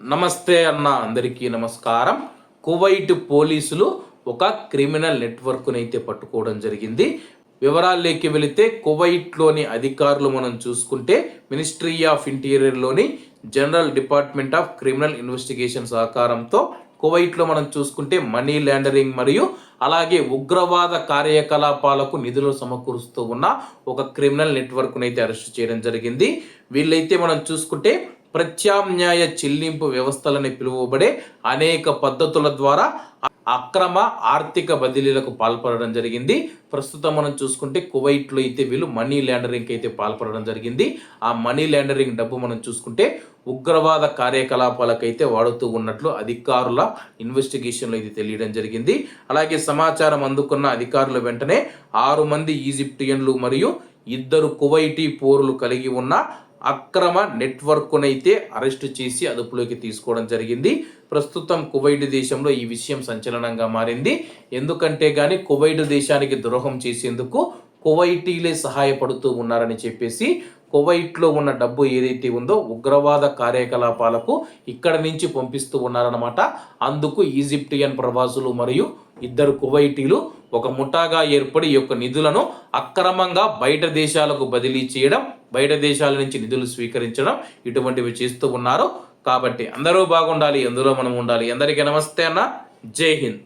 నమస్తే అన్న అందరికీ నమస్కారం. కువైట్ పోలీసులు ఒక క్రిమినల్ నెట్వర్క్ను అయితే పట్టుకోవడం జరిగింది. వివరాల్లోకి వెళితే కువైట్లోని అధికారులు మనం చూసుకుంటే ministry of ఇంటీరియర్లోని general department of criminal investigation సహకారంతో కువైట్లో మనం చూసుకుంటే మనీ ల్యాండరింగ్ మరియు అలాగే ఉగ్రవాద కార్యకలాపాలకు నిధులు సమకూరుస్తూ ఉన్న ఒక క్రిమినల్ నెట్వర్క్ను అయితే అరెస్ట్ చేయడం జరిగింది. వీళ్ళైతే మనం చూసుకుంటే ప్రత్యామ్నాయ చెల్లింపు వ్యవస్థలని పిలువబడే అనేక పద్ధతుల ద్వారా అక్రమ ఆర్థిక బదిలీలకు పాల్పడడం జరిగింది. ప్రస్తుతం మనం చూసుకుంటే కువైట్లో అయితే వీళ్ళు మనీ ల్యాండరింగ్కి అయితే పాల్పడడం జరిగింది. ఆ మనీ లాండరింగ్ డబ్బు మనం చూసుకుంటే ఉగ్రవాద కార్యకలాపాలకైతే వాడుతూ ఉన్నట్లు అధికారుల ఇన్వెస్టిగేషన్లో ఇది తెలియడం జరిగింది. అలాగే సమాచారం అందుకున్న అధికారులు వెంటనే ఆరు మంది ఈజిప్టియన్లు మరియు ఇద్దరు కువైటీ పోరులు కలిగి ఉన్న అక్రమ నెట్వర్క్నైతే అరెస్ట్ చేసి అదుపులోకి తీసుకోవడం జరిగింది. ప్రస్తుతం కువైట్ దేశంలో ఈ విషయం సంచలనంగా మారింది. ఎందుకంటే కానీ కువైట్ దేశానికి ద్రోహం చేసేందుకు కువైటీలే సహాయపడుతూ ఉన్నారని చెప్పేసి కువైట్లో ఉన్న డబ్బు ఏదైతే ఉందో ఉగ్రవాద కార్యకలాపాలకు ఇక్కడ నుంచి పంపిస్తూ ఉన్నారన్నమాట. అందుకు ఈజిప్టియన్ ప్రవాసులు మరియు ఇద్దరు కువైటీలు ఒక ముఠాగా ఏర్పడి ఈ యొక్క నిధులను అక్రమంగా బయట దేశాలకు బదిలీ చేయడం బయట దేశాల నుంచి నిధులు స్వీకరించడం ఇటువంటివి చేస్తూ ఉన్నారు. కాబట్టి అందరూ బాగుండాలి ఎందులో మనం ఉండాలి. అందరికీ నమస్తే అన్న. జై హింద్.